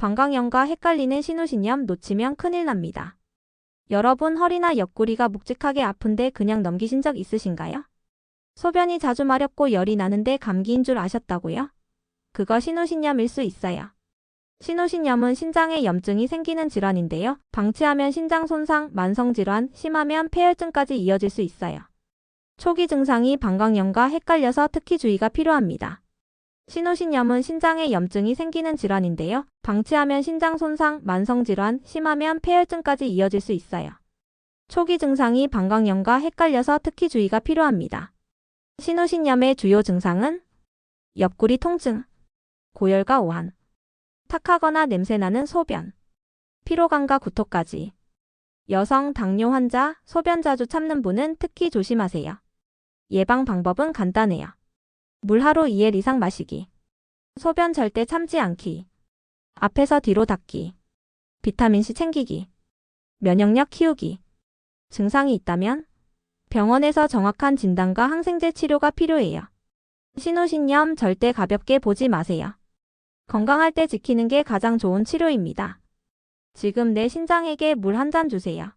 방광염과 헷갈리는 신우신염 놓치면 큰일 납니다. 여러분 허리나 옆구리가 묵직하게 아픈데 그냥 넘기신 적 있으신가요? 소변이 자주 마렵고 열이 나는데 감기인 줄 아셨다고요? 그거 신우신염일 수 있어요. 신우신염은 신장에 염증이 생기는 질환인데요. 방치하면 신장 손상, 만성 질환, 심하면 폐혈증까지 이어질 수 있어요. 초기 증상이 방광염과 헷갈려서 특히 주의가 필요합니다. 신우신염은 신장에 염증이 생기는 질환인데요. 방치하면 신장 손상, 만성 질환, 심하면 폐혈증까지 이어질 수 있어요. 초기 증상이 방광염과 헷갈려서 특히 주의가 필요합니다. 신우신염의 주요 증상은 옆구리 통증, 고열과 오한, 탁하거나 냄새나는 소변, 피로감과 구토까지. 여성 당뇨 환자, 소변 자주 참는 분은 특히 조심하세요. 예방 방법은 간단해요. 물 하루 2일 이상 마시기. 소변 절대 참지 않기. 앞에서 뒤로 닦기. 비타민C 챙기기. 면역력 키우기. 증상이 있다면 병원에서 정확한 진단과 항생제 치료가 필요해요. 신우신염 절대 가볍게 보지 마세요. 건강할 때 지키는 게 가장 좋은 치료입니다. 지금 내 신장에게 물 한 잔 주세요.